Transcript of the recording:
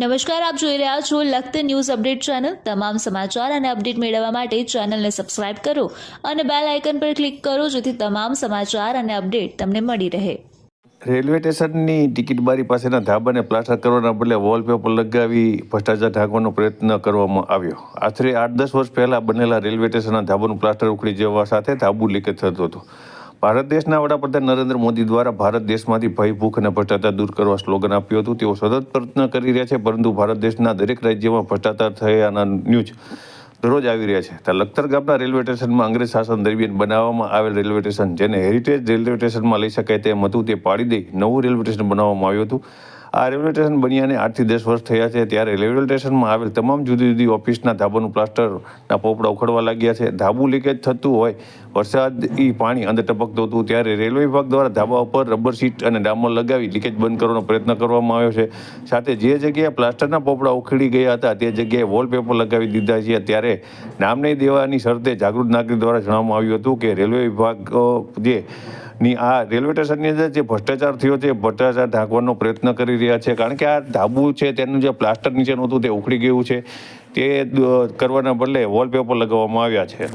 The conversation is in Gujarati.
નમસ્કાર, આપ જોઈ રહ્યા છો લખત ન્યૂઝ અપડેટ ચેનલ. તમામ સમાચાર અને અપડેટ મેળવવા માટે ચેનલને સબસ્ક્રાઇબ કરો અને બેલ આઇકન પર ક્લિક કરો જેથી તમામ સમાચાર અને અપડેટ તમને મળી રહે. રેલવે સ્ટેશનની ટિકિટ બારી પાસેના ધાબાને પ્લાસ્ટર કરવાના બદલે વોલપેપર લગાવી ભ્રષ્ટાચાર ઢાંકવાનો પ્રયત્ન કરવામાં આવ્યો. આશરે આઠ દસ વર્ષ પહેલાં બનેલા રેલવે સ્ટેશનના ધાબાનું પ્લાસ્ટર ઉખડી જવા સાથે ધાબુ લીકેજ થતું હતું. ભારત દેશના વડાપ્રધાન નરેન્દ્ર મોદી દ્વારા ભારત દેશમાંથી ભય, ભૂખ અને ભ્રષ્ટાચાર દૂર કરવા સ્લોગન આપ્યું હતું. તેઓ સતત પ્રયત્ન કરી રહ્યા છે, પરંતુ ભારત દેશના દરેક રાજ્યમાં ભ્રષ્ટાચાર થયાના ન્યૂઝ દરરોજ આવી રહ્યા છે. ત્યાં લખતર ગામના રેલવે સ્ટેશનમાં અંગ્રેજ શાસન દરમિયાન બનાવવામાં આવેલ રેલવે સ્ટેશન, જેને હેરિટેજ રેલવે સ્ટેશનમાં લઈ શકાય તેમ હતું, તે પાડી દઈ નવું રેલવે સ્ટેશન બનાવવામાં આવ્યું હતું. આ રેલવે સ્ટેશન બન્યાને આઠથી દસ વર્ષ થયા છે. ત્યારે રેલવે સ્ટેશનમાં આવેલ તમામ જુદી જુદી ઓફિસના ધાબાનું પ્લાસ્ટરના પોપડા ઉખડવા લાગ્યા છે. ધાબુ લીકેજ થતું હોય, વરસાદ એ પાણી અંદર ટપકતું હતું. ત્યારે રેલવે વિભાગ દ્વારા ધાબા ઉપર રબર શીટ અને ડામર લગાવી લીકેજ બંધ કરવાનો પ્રયત્ન કરવામાં આવ્યો છે. સાથે જે જગ્યાએ પ્લાસ્ટરના પોપડા ઉખડી ગયા હતા, તે જગ્યાએ વોલપેપર લગાવી દીધા છે. ત્યારે નામ નહીં દેવાની શરતે જાગૃત નાગરિક દ્વારા જણાવવામાં આવ્યું હતું કે રેલવે વિભાગ જે ની આ રેલવે સ્ટેશનની અંદર જે ભ્રષ્ટાચાર થયો છે ભ્રષ્ટાચાર ઢાંકવાનો પ્રયત્ન કરી રહ્યા છે. કારણ કે આ ધાબુ છે, તેનું જે પ્લાસ્ટર નીચેનું હતું તે ઉખડી ગયું છે. તે કરવાના બદલે વોલપેપર લગાવવામાં આવ્યા છે.